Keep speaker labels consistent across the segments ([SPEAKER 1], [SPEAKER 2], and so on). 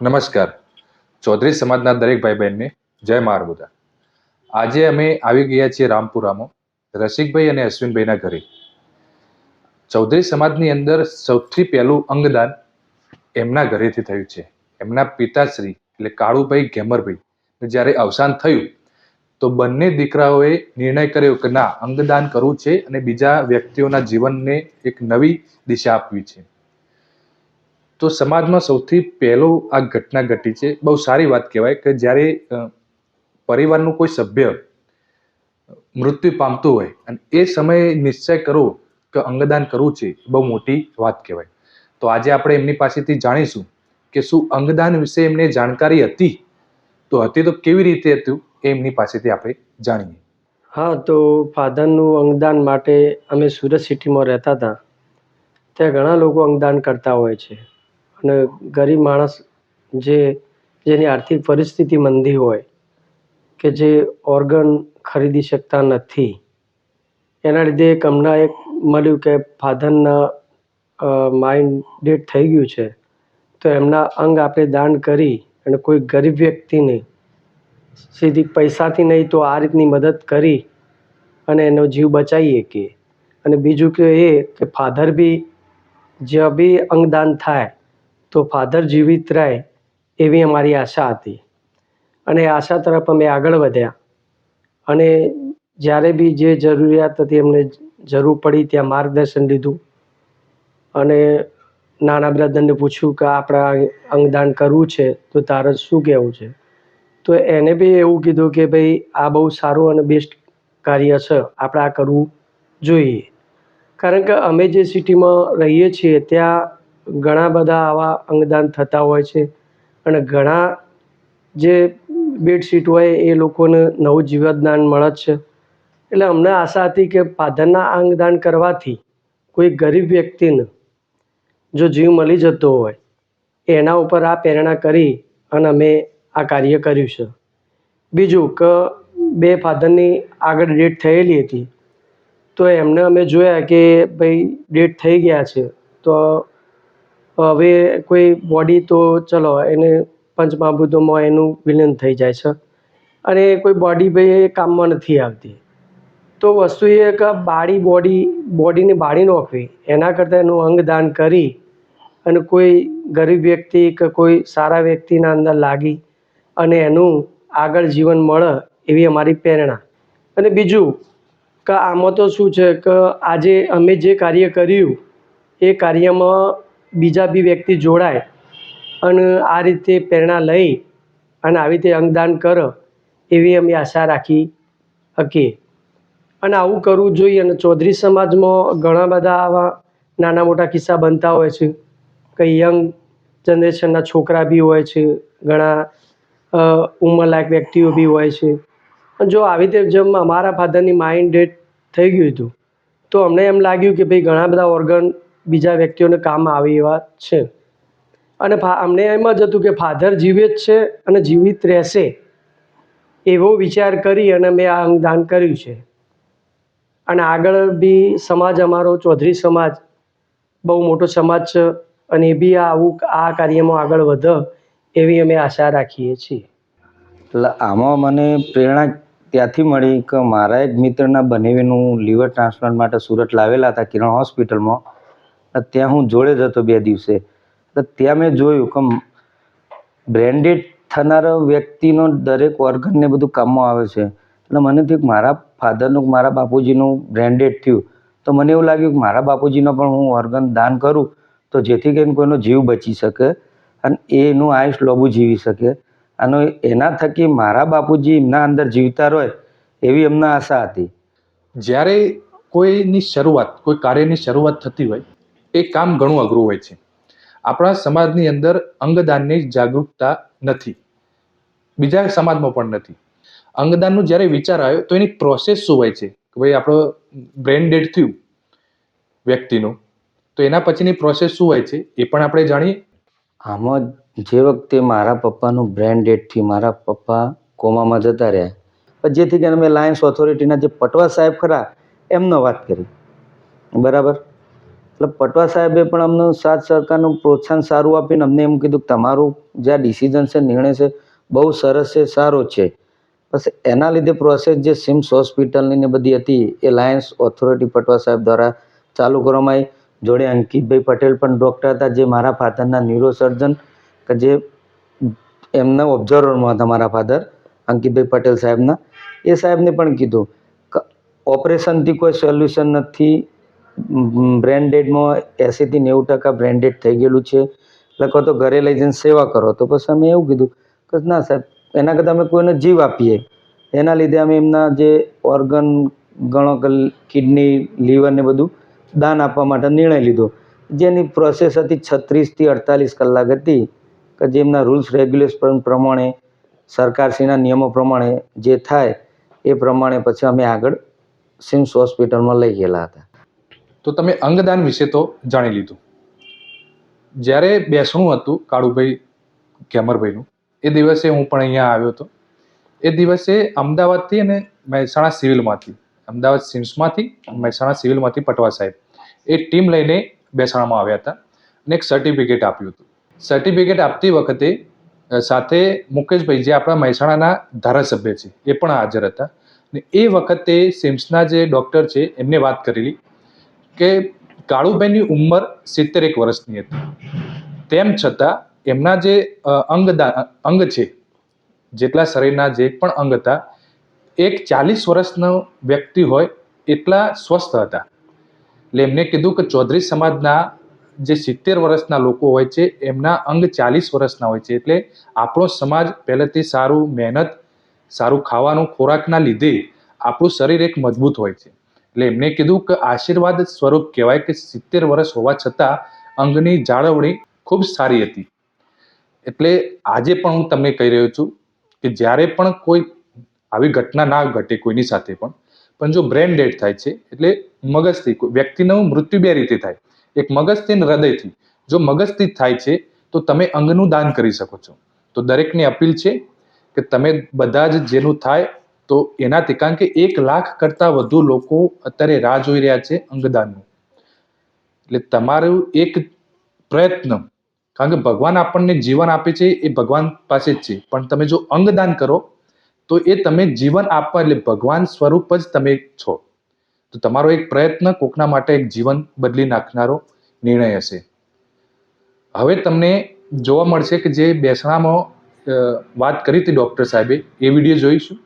[SPEAKER 1] નમસ્કાર. ચૌધરી સમાજના દરેક ભાઈ બહેનને જય મારબુદા. આજે અમે આવી ગયા છીએ રામપુરામાં રસિકભાઈ અને અશ્વિનભાઈના ઘરે. ચૌધરી સમાજની અંદર સૌથી પહેલું અંગદાન એમના ઘરેથી થયું છે. એમના પિતાશ્રી એટલે કાળુભાઈ ઘેમરભાઈ. જ્યારે અવસાન થયું, તો બંને દીકરાઓએ નિર્ણય કર્યો કે ના, અંગદાન કરવું છે અને બીજા વ્યક્તિઓના જીવનને એક નવી દિશા આપવી છે. તો સમાજમાં સૌથી પહેલો આ ઘટના ઘટી છે. બહુ સારી વાત કહેવાય કે જ્યારે પરિવારનું કોઈ સભ્ય મૃત્યુ પામતું હોય અને એ સમયે નિશ્ચય કરવો કે અંગદાન કરવું છે બહુ મોટી વાત કહેવાય. તો આજે આપણે એમની પાસેથી જાણીશું કે શું અંગદાન વિશે એમને જાણકારી હતી? તો હતી તો કેવી રીતે હતું? એ એમની પાસેથી આપણે જાણીએ.
[SPEAKER 2] હા, તો ફાધરનું અંગદાન માટે અમે સુરત સિટીમાં રહેતા હતા. ત્યાં ઘણા લોકો અંગદાન કરતા હોય છે. અને ગરીબ માણસ જે, જેની આર્થિક પરિસ્થિતિ મંદી હોય, કે જે ઓર્ગન ખરીદી શકતા નથી, એના લીધે એક હમણાં એક મળ્યું કે ફાધરના માઇન્ડ ડેડ થઈ ગયું છે. તો એમના અંગ આપણે દાન કરી અને કોઈ ગરીબ વ્યક્તિને સીધી પૈસાથી નહીં તો આ રીતની મદદ કરી અને એનો જીવ બચાવીએ કે અને બીજું કે એ કે ફાધર બી, જ્યાં બી અંગદાન થાય તો ફાધર જીવિત રહે એવી અમારી આશા હતી. અને આશા તરફ અમે આગળ વધ્યા. અને જ્યારે બી જે જરૂરિયાત હતી એમને જરૂર પડી ત્યાં માર્ગદર્શન લીધું. અને નાના બ્રદરને પૂછ્યું કે આપણે અંગદાન કરવું છે તો તારે શું કહેવું છે? તો એને બી એવું કીધું કે ભાઈ, આ બહુ સારું અને બેસ્ટ કાર્ય છે, આપણે આ કરવું જોઈએ. કારણ કે અમે જે સિટીમાં રહીએ છીએ, ત્યાં ઘણા બધા આવા અંગદાન થતા હોય છે અને ઘણા જે બેડશીટ હોય એ લોકોને નવું જીવતદાન મળે છે. એટલે અમને આશા હતી કે ફાધરના અંગદાન કરવાથી કોઈ ગરીબ વ્યક્તિને જો જીવ મળી જતો હોય, એના ઉપર આ પ્રેરણા કરી અને અમે આ કાર્ય કર્યું છે. બીજું કે બે ફાધરની આગળ ડેટ થયેલી હતી, તો એમને અમે જોયા કે ભાઈ ડેટ થઈ ગયા છે, તો હવે કોઈ બોડી તો ચલો, એને પંચમહાભૂતોમાં એનું વિલન થઈ જાય છે. અને કોઈ બોડી ભાઈ એ કામમાં નથી આવતી. તો વસ્તુ એ કે બાળી બોડી બોડીને બાળી નાખવી. એના કરતાં એનું અંગદાન કરી અને કોઈ ગરીબ વ્યક્તિ કે કોઈ સારા વ્યક્તિના અંદર લાગી અને એનું આગળ જીવન મળે એવી અમારી પ્રેરણા. અને બીજું કે આમાં તો શું છે કે આજે અમે જે કાર્ય કર્યું, એ કાર્યમાં બીજા બી વ્યક્તિ જોડાય અને આ રીતે પ્રેરણા લઈ અને આવી રીતે અંગદાન કરો, એવી અમે આશા રાખી શકીએ અને આવું કરવું જોઈએ અને ચૌધરી સમાજમાં ઘણા બધા આવા નાના મોટા કિસ્સા બનતા હોય છે. કે યંગ જનરેશનના છોકરા બી હોય છે, ઘણા ઉંમરલાયક વ્યક્તિઓ બી હોય છે. જો આવી રીતે જેમ અમારા ફાધરની માઇન્ડ ડેટ થઈ ગયું હતું, તો અમને એમ લાગ્યું કે ભાઈ ઘણા બધા ઓર્ગન બીજા વ્યક્તિઓને કામ આવે એવા છે. અને અમને એમ જ હતું કે ફાધર જીવે જ છે અને જીવિત રહેશે એવો વિચાર કરી અને મેં આ અંગદાન કર્યું છે. અને આગળ બી સમાજ અમારો, ચૌધરી સમાજ, બહુ મોટો સમાજ છે અને એ બી આવું, આ કાર્યમાં આગળ વધે એવી અમે આશા રાખીએ છીએ.
[SPEAKER 3] એટલે આમાં મને પ્રેરણા ત્યાંથી મળી કે મારા એક મિત્રના બનેવીનું લીવર ટ્રાન્સપ્લાન્ટ માટે સુરત લાવેલા હતા કિરણ હોસ્પિટલમાં. ત્યાં હું જોડે જ હતો બે દિવસે. ત્યાં મેં જોયું કે બ્રેન્ડેડ થનારા વ્યક્તિનો દરેક ઓર્ગનને બધું કામમાં આવે છે. એટલે મને થયું કે મારા ફાધરનું, મારા બાપુજીનું બ્રેન્ડેડ થયું. તો મને એવું લાગ્યું કે મારા બાપુજીનો પણ હું ઓર્ગન દાન કરું, તો જેથી કરીને કોઈનો જીવ બચી શકે અને એનું આયુષ લાંબુ જીવી શકે. અને એના થકી મારા બાપુજી એમના અંદર જીવતા રહે એવી એમના આશા હતી.
[SPEAKER 1] જ્યારે કોઈની શરૂઆત, કોઈ કાર્યની શરૂઆત થતી હોય એ કામ ઘણું અઘરું હોય છે. આપણા સમાજની અંદર અંગદાનની જાગૃતતા નથી. બીજા સમાજમાં પણ નથી. અંગદાનનું જ્યારે વિચાર આવ્યો તો એની પ્રોસેસ શું હોય છે? કે ભાઈ આપણો બ્રેન ડેડ થયું વ્યક્તિનું, તો એના પછીની પ્રોસેસ શું હોય છે? એ પણ આપણે જાણીએ.
[SPEAKER 3] આમાં જે વખતે મારા પપ્પાનું બ્રેન ડેડ થયું, મારા પપ્પા કોમામાં જતા રહ્યા જેથી કરીને મેં લાયન્સ ઓથોરિટીના જે પટવા સાહેબ ખરા, એમનો વાત કરી. બરાબર? એટલે પટવા સાહેબે પણ અમને સાથ સરકારનું પ્રોત્સાહન સારું આપીને અમને એમ કીધું કે તમારું જે આ ડિસિઝન છે, નિર્ણય છે, બહુ સરસ છે, સારો છે. પછી એના લીધે પ્રોસેસ જે સિમ્સ હોસ્પિટલની ને બધી હતી, એ લાયન્સ ઓથોરિટી પટવા સાહેબ દ્વારા ચાલુ કરવામાં આવી. જોડે અંકિતભાઈ પટેલ પણ ડૉક્ટર હતા, જે મારા ફાધરના ન્યુરો સર્જન કે જે એમના ઓબ્ઝર્વરમાં હતા મારા ફાધર અંકિતભાઈ પટેલ સાહેબના. એ સાહેબને પણ કીધું ઓપરેશનથી કોઈ સોલ્યુશન નથી બ્રેન ડેડમાં એંસીથી નેવું ટકા બ્રેન્ડેડ થઈ ગયેલું છે. લખો તો ઘરે લઈ જઈને સેવા કરો. તો પછી અમે એવું કીધું કે ના સાહેબ, એના કરતાં અમે કોઈને જીવ આપીએ. એના લીધે અમે એમના જે ઓર્ગન ગણો કિડની લીવર ને બધું દાન આપવા માટે નિર્ણય લીધો. જેની પ્રોસેસ હતી છત્રીસથી અડતાલીસ કલાક હતી. કે જેમના રૂલ્સ રેગ્યુલેશન પ્રમાણે, સરકારશ્રીના નિયમો પ્રમાણે જે થાય, એ પ્રમાણે પછી અમે આગળ સિમ્સ હોસ્પિટલમાં લઈ ગયેલા હતા.
[SPEAKER 1] તો તમે અંગદાન વિશે તો જાણી લીધું. જ્યારે બેસણું હતું કાળુભાઈ કેમરભાઈનું એ દિવસે હું પણ અહીંયા આવ્યો હતો. એ દિવસે અમદાવાદથી અને મહેસાણા સિવિલમાંથી, અમદાવાદ સિમ્સમાંથી, મહેસાણા સિવિલમાંથી પટવા સાહેબ, એ ટીમ લઈને બેસાણામાં આવ્યા હતા અને એક સર્ટિફિકેટ આપ્યું હતું. સર્ટિફિકેટ આપતી વખતે સાથે મુકેશભાઈ જે આપણા મહેસાણાના ધારાસભ્ય છે, એ પણ હાજર હતા. અને એ વખતે સિમ્સના જે ડૉક્ટર છે, એમને વાત કરેલી કે કાળુભાઈની ઉંમર સિત્તેર એક વર્ષની હતી. તેમ છતાં એમના જે અંગદા, અંગ છે, જેટલા શરીરના જે પણ અંગ હતા, એક ચાલીસ વર્ષનો વ્યક્તિ હોય એટલા સ્વસ્થ હતા. એટલે એમને કીધું કે ચૌધરી સમાજના જે સિત્તેર વર્ષના લોકો હોય છે, એમના અંગ ચાલીસ વર્ષના હોય છે. એટલે આપણો સમાજ પહેલેથી સારું મહેનત, સારું ખાવાનું ખોરાકના લીધે આપણું શરીર એક મજબૂત હોય છે. એટલે એમને કીધું કે આશીર્વાદ સ્વરૂપ કહેવાય કે સિત્તેર વર્ષ હોવા છતાં અંગની જાળવણી ખૂબ સારી હતી. એટલે આજે પણ હું તમને કહી રહ્યો છું કે જ્યારે પણ કોઈ આવી ઘટના ના ઘટે કોઈની સાથે પણ પણ જો બ્રેન ડેડ થાય છે, એટલે મગજથી વ્યક્તિનું મૃત્યુ બે રીતે થાય. એક મગજથી અને હૃદયથી. જો મગજથી થાય છે, તો તમે અંગનું દાન કરી શકો છો. તો દરેકની અપીલ છે કે તમે બધા જ જેનું થાય તો એનાથી કારણ કે એક લાખ કરતાં વધુ લોકો અત્યારે રાહ જોઈ રહ્યા છે અંગદાનનું. એટલે તમારું એક પ્રયત્ન, કારણ કે ભગવાન આપણને જીવન આપે છે, એ ભગવાન પાસે જ છે. પણ તમે જો અંગદાન કરો, તો એ તમે જીવન આપવા, એટલે ભગવાન સ્વરૂપ જ તમે છો. તો તમારો એક પ્રયત્ન કોકના માટે એક જીવન બદલી નાખનારો નિર્ણય હશે. હવે તમને જોવા મળશે કે જે બેસણામાં વાત કરી હતી ડૉક્ટર સાહેબે, એ વીડિયો જોઈશું.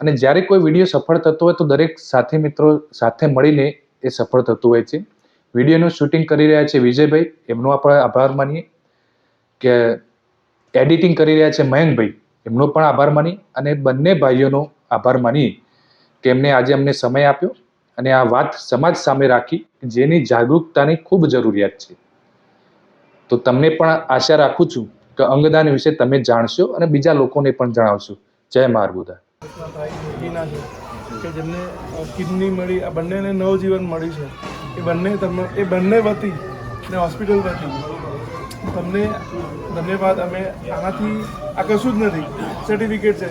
[SPEAKER 1] અને જ્યારે કોઈ વીડિયો સફળ થતો હોય તો દરેક સાથી મિત્રો સાથે મળીને એ સફળ થતું હોય છે. વિડીયોનું શૂટિંગ કરી રહ્યા છે વિજયભાઈ. એમનો આપણે આભાર માનીએ કે એડિટિંગ કરી રહ્યા છે મયંકભાઈ. એમનો પણ આભાર માની અને બંને ભાઈઓનો આભાર માનીએ કે એમને આજે અમને સમય આપ્યો અને આ વાત સમાજ સામે રાખી જેની જાગૃતતાની ખૂબ જરૂરિયાત છે. તો તમને પણ આશા રાખું છું કે અંગદાન વિશે તમે જાણશો અને બીજા લોકોને પણ જણાવશો. જય મારબુદા
[SPEAKER 4] ના ભાઈ હિના છે, કે જેમને કિડની મળી, આ બંનેને નવજીવન મળ્યું છે. એ બંને તમને, એ બંને વતી ને હોસ્પિટલ વતી તમને ધન્યવાદ. અમે આનાથી, આ કશું જ નથી સર્ટિફિકેટ છે.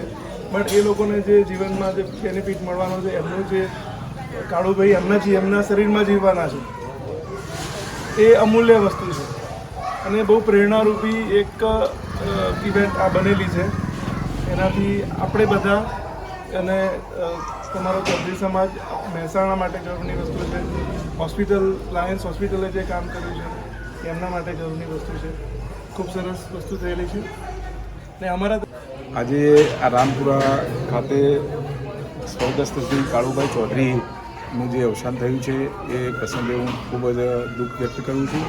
[SPEAKER 4] બટ એ લોકોને જે જીવનમાં જે બેનિફિટ મળવાનો છે, એમનું જે કાળુભાઈ એમના જી, એમના શરીરમાં જીવવાના છે, એ અમૂલ્ય વસ્તુ છે. અને બહુ પ્રેરણારૂપી એક ઇવેન્ટ આ બનેલી છે. એનાથી આપણે બધા અને તમારો ચૌધરી સમાજ મહેસાણા માટે જરૂરની વસ્તુ છે. હોસ્પિટલ, લાયન્સ હોસ્પિટલે જે કામ કર્યું છે, એમના માટે જરૂરની વસ્તુ છે. ખૂબ સરસ વસ્તુ થયેલી છે. ને અમારા
[SPEAKER 5] આજે આ રામપુરા ખાતે સ્વર્ગસ્થ શ્રી કાળુભાઈ ચૌધરીનું જે અવસાન થયું છે, એ પ્રસંગે હું ખૂબ જ દુઃખ વ્યક્ત કરું છું.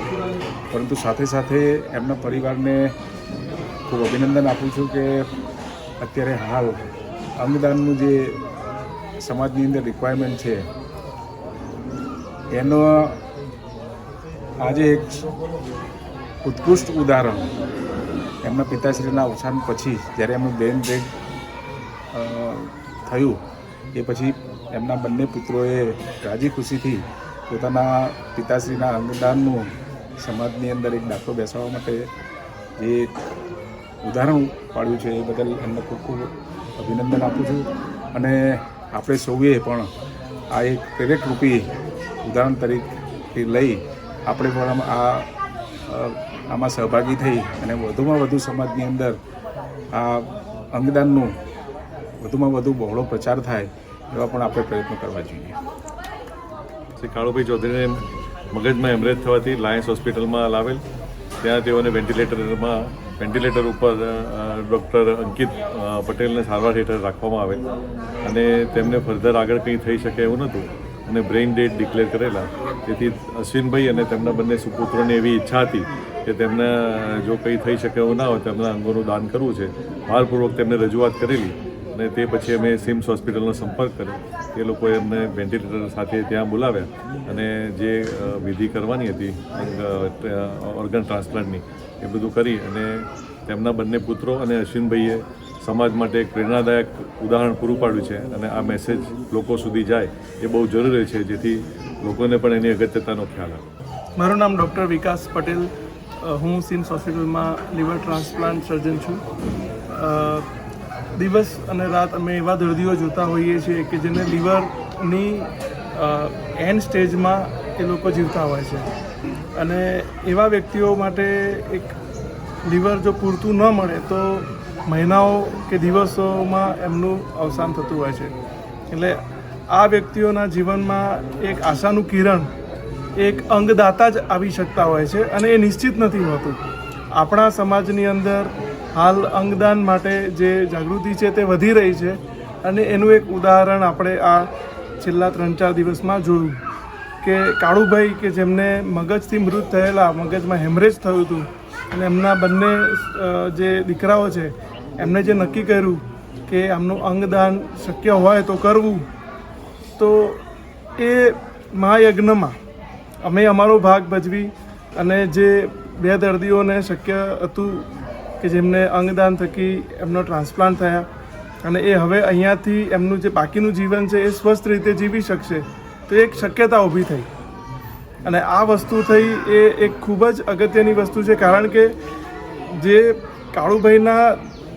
[SPEAKER 5] પરંતુ સાથે સાથે એમના પરિવારને ખૂબ અભિનંદન આપું છું કે અત્યારે હાલ અંગદાનનું જે સમાજની અંદર રિક્વાયરમેન્ટ છે, એનો આજે એક ઉત્કૃષ્ટ ઉદાહરણ એમના પિતાશ્રીના અવસાન પછી, જ્યારે એમનું બ્રેન ડેડ થયું, એ પછી એમના બંને પુત્રોએ રાજી ખુશીથી પોતાના પિતાશ્રીના અંગદાનનું સમાજની અંદર એક દાખલો બેસાડવા માટે જે ઉદાહરણ પાડ્યું છે, એ બદલ એમને ખૂબ ખૂબ અભિનંદન આપું છું. અને આપણે સૌએ પણ આ એક પ્રેરકરૂપી ઉદાહરણ તરીકે લઈ આપણે પણ આ આમાં સહભાગી થઈ અને વધુમાં વધુ સમાજની અંદર આ અંગદાનનું વધુમાં વધુ બહોળો પ્રચાર થાય એવા પણ આપણે પ્રયત્નો કરવા જોઈએ.
[SPEAKER 6] શ્રી કાળુભાઈ ચૌધરીને મગજમાં હેમરેજ થવાથી લાયન્સ હોસ્પિટલમાં લાવેલ. ત્યાં તેઓને વેન્ટિલેટરમાં વેન્ટિલેટર ઉપર ડૉક્ટર અંકિત પટેલને સારવાર હેઠળ રાખવામાં આવે અને તેમને ફર્ધર આગળ કંઈ થઈ શકે એવું નહોતું અને બ્રેઇન ડેડ ડિક્લેર કરેલા. તેથી અશ્વિનભાઈ અને તેમના બંને સુપુત્રોની એવી ઈચ્છા હતી કે તેમને જો કંઈ થઈ શકે એવું ના હોય તેમના અંગોનું દાન કરવું છે. ભારપૂર્વક તેમને રજૂઆત કરેલી. અને તે પછી અમે સિમ્સ હોસ્પિટલનો સંપર્ક કર્યો. તે લોકોએ અમને વેન્ટિલેટર સાથે ત્યાં બોલાવ્યા અને જે વિધિ કરવાની હતી ઓર્ગન ટ્રાન્સપ્લાન્ટની એ બધું કરી અને તેમના બંને પુત્રો અને અશ્વિનભાઈએ સમાજ માટે એક પ્રેરણાદાયક ઉદાહરણ પૂરું પાડ્યું છે અને આ મેસેજ લોકો સુધી જાય એ બહુ જરૂરી છે, જેથી લોકોને પણ એની અગત્યતાનો ખ્યાલ આવે.
[SPEAKER 4] મારું નામ ડૉક્ટર વિકાસ પટેલ હું સિમ્સ હોસ્પિટલમાં લિવર ટ્રાન્સપ્લાન્ટ સર્જન છું. દિવસ અને રાત અમે એવા દર્દીઓ જોતા હોઈએ છીએ કે જેને લીવરની એન્ડ સ્ટેજમાં એ લોકો જીવતા હોય છે. અને એવા વ્યક્તિઓ માટે એક લીવર જો પૂરતું ન મળે તો મહિનાઓ કે દિવસોમાં એમનું અવસાન થતું હોય છે. એટલે આ વ્યક્તિઓના જીવનમાં એક આશાનું કિરણ, એક અંગદાતા જ આવી શકતા હોય છે અને એ નિશ્ચિત નથી હોતું. આપણા સમાજની અંદર હાલ અંગદાન માટે જે જાગૃતિ છે તે વધી રહી છે અને એનું એક ઉદાહરણ આપણે આ છેલ્લા ત્રણ ચાર દિવસમાં જોયું કે કાળુભાઈ કે જેમને મગજથી મૃત થયેલા, મગજમાં હેમરેજ થયું હતું અને એમના બંને જે દીકરાઓ છે, એમને જે નક્કી કર્યું કે આમનું અંગદાન શક્ય હોય તો કરવું, તો એ મહાયજ્ઞમાં અમે અમારો ભાગ ભજવી અને જે બે દર્દીઓને શક્ય હતું કે જેમને અંગદાન થકી એમનો ટ્રાન્સપ્લાન્ટ થયા. અને એ હવે અહીંયાથી એમનું જે બાકીનું જીવન છે એ સ્વસ્થ રીતે જીવી શકશે, તો એક શક્યતા ઊભી થઈ. અને આ વસ્તુ થઈ એ એક ખૂબ જ અગત્યની વસ્તુ છે, કારણ કે જે કાળુભાઈના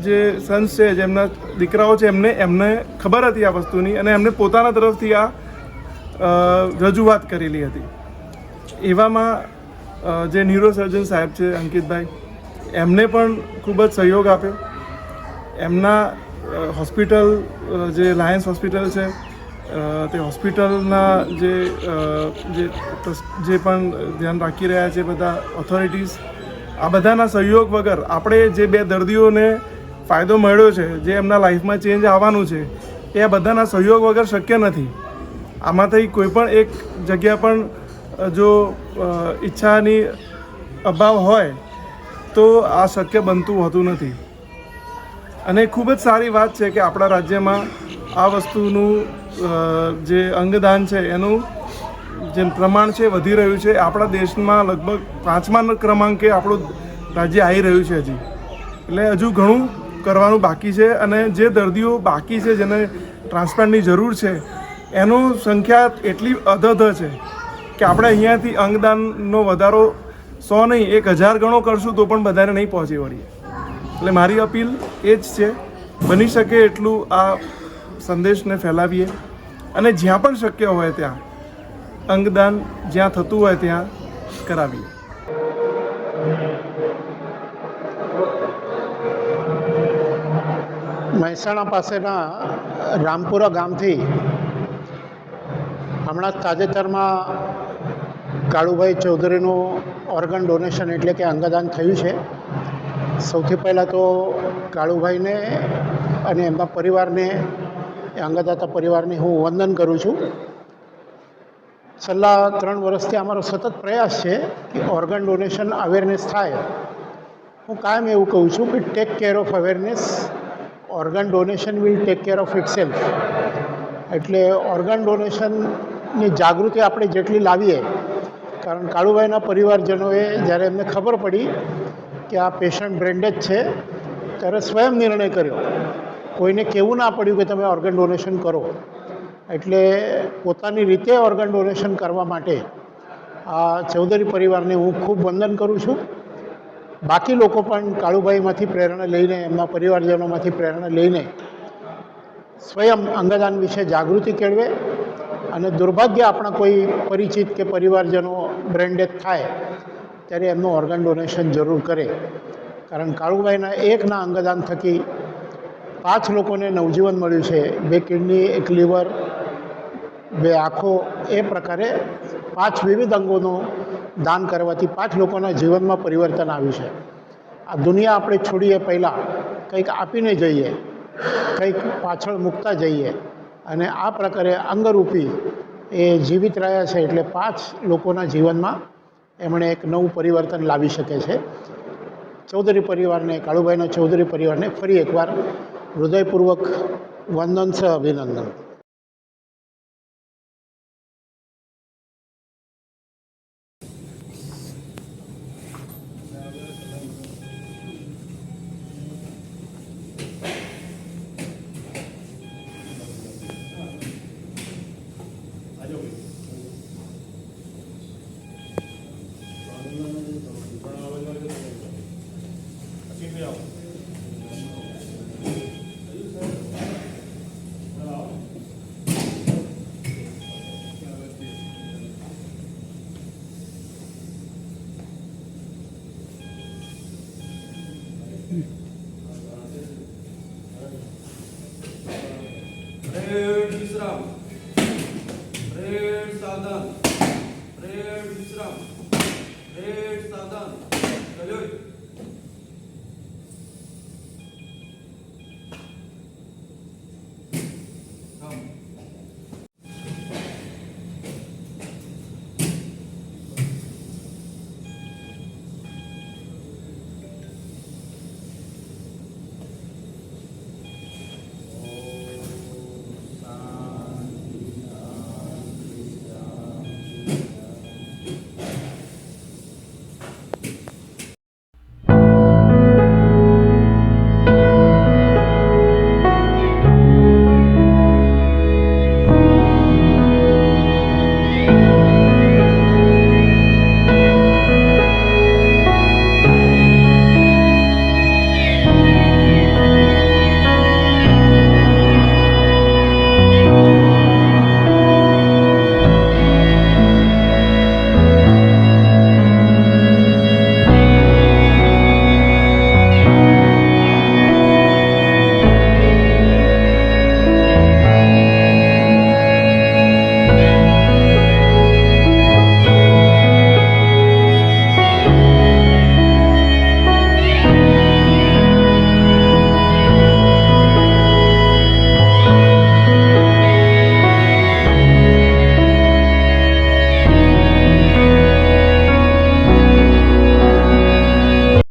[SPEAKER 4] જે સન્સ છે જેમના દીકરાઓ છે, એમને એમને ખબર હતી આ વસ્તુની અને એમને પોતાના તરફથી આ રજૂઆત કરેલી હતી. એવામાં જે ન્યુરોસર્જન સાહેબ છે અંકિતભાઈ એમને પણ ખૂબ જ સહયોગ આપ્યો. એમના હોસ્પિટલ જે લાયન્સ હોસ્પિટલ છે તે હોસ્પિટલના જે જે પણ ધ્યાન રાખી રહ્યા છે બધા ઓથોરિટીઝ આ બધાના સહયોગ વગર આપણે જે બે દર્દીઓને ફાયદો મળ્યો છે, જે એમના લાઈફમાં ચેન્જ આવવાનું છે, એ આ બધાના સહયોગ વગર શક્ય નથી. આમાંથી કોઈ પણ એક જગ્યા પણ જો ઈચ્છાની અભાવ હોય તો આ શક્ય બનતું હોતું નથી. અને ખૂબ જ સારી વાત છે કે આપણા રાજ્યમાં આ વસ્તુનું જે અંગદાન છે એનું જે પ્રમાણ છે વધી રહ્યું છે. આપણા દેશમાં લગભગ પાંચમા ક્રમાંકે આપણું રાજ્ય આવી રહ્યું છે હજી. એટલે હજુ ઘણું કરવાનું બાકી છે અને જે દર્દીઓ બાકી છે, જેને ટ્રાન્સપ્લાન્ટની જરૂર છે, એનું સંખ્યા એટલી અધધ છે કે આપણે અહીંયાથી અંગદાનનો વધારો સો નહીં, એક હજાર ગણો કરશું તો પણ બધાને નહીં પહોંચી વળીએ. એટલે મારી અપીલ એ જ છે, બની શકે એટલું આ સંદેશને ફેલાવીએ. અને જ્યાં પણ શક્ય હોય ત્યાં, અંગદાન જ્યાં થતું હોય ત્યાં કરાવીએ.
[SPEAKER 7] મહેસાણા પાસેના રામપુરા ગામથી હમણાં તાજેતરમાં કાળુભાઈ ચૌધરીનું ઓર્ગન ડોનેશન એટલે કે અંગદાન થયું છે. સૌથી પહેલાં તો કાળુભાઈને અને એમના પરિવારને, એ અંગદાતા પરિવારને હું વંદન કરું છું. છેલ્લા ત્રણ વર્ષથી અમારો સતત પ્રયાસ છે કે ઓર્ગન ડોનેશન અવેરનેસ થાય. હું કાયમ એવું કહું છું કે take care of awareness organ donation will take care of itself એટલે ઓર્ગન ડોનેશનની જાગૃતિ આપણે જેટલી લાવીએ કારણ કાળુભાઈના પરિવારજનોએ જ્યારે એમને ખબર પડી કે આ પેશન્ટ બ્રેન્ડેડ છે, ત્યારે સ્વયં નિર્ણય કર્યો, કોઈને કહેવું ના પડ્યું કે તમે ઓર્ગન ડોનેશન કરો. એટલે પોતાની રીતે ઓર્ગન ડોનેશન કરવા માટે આ ચૌધરી પરિવારને હું ખૂબ વંદન કરું છું. બાકી લોકો પણ કાળુભાઈમાંથી પ્રેરણા લઈને, એમના પરિવારજનોમાંથી પ્રેરણા લઈને સ્વયં અંગદાન વિશે જાગૃતિ કેળવે અને દુર્ભાગ્ય આપણા કોઈ પરિચિત કે પરિવારજનો બ્રેન્ડેડ થાય, ત્યારે એમનું ઓર્ગન ડોનેશન જરૂર કરે. કારણ કાળુભાઈના એકના અંગદાન થકી પાંચ લોકોને નવજીવન મળ્યું છે. બે કિડની, એક લીવર, બે આંખો, એ પ્રકારે પાંચ વિવિધ અંગોનું દાન કરવાથી પાંચ લોકોના જીવનમાં પરિવર્તન આવ્યું છે. આ દુનિયા આપણે છોડીએ પહેલાં, કંઈક આપીને જઈએ, કંઈક પાછળ મૂકતા જઈએ અને આ પ્રકારે અંગરૂપી એ જીવિત રહ્યા છે એટલે પાંચ લોકોના જીવનમાં એમણે એક નવું પરિવર્તન લાવી શકે છે. ચૌધરી પરિવારને, કાળુભાઈના ચૌધરી પરિવારને ફરી એકવાર હૃદયપૂર્વક વંદન સહ અભિનંદન.
[SPEAKER 8] प्रेड विश्राम प्रेड साधन प्रेड विश्राम प्रेड साधन चलो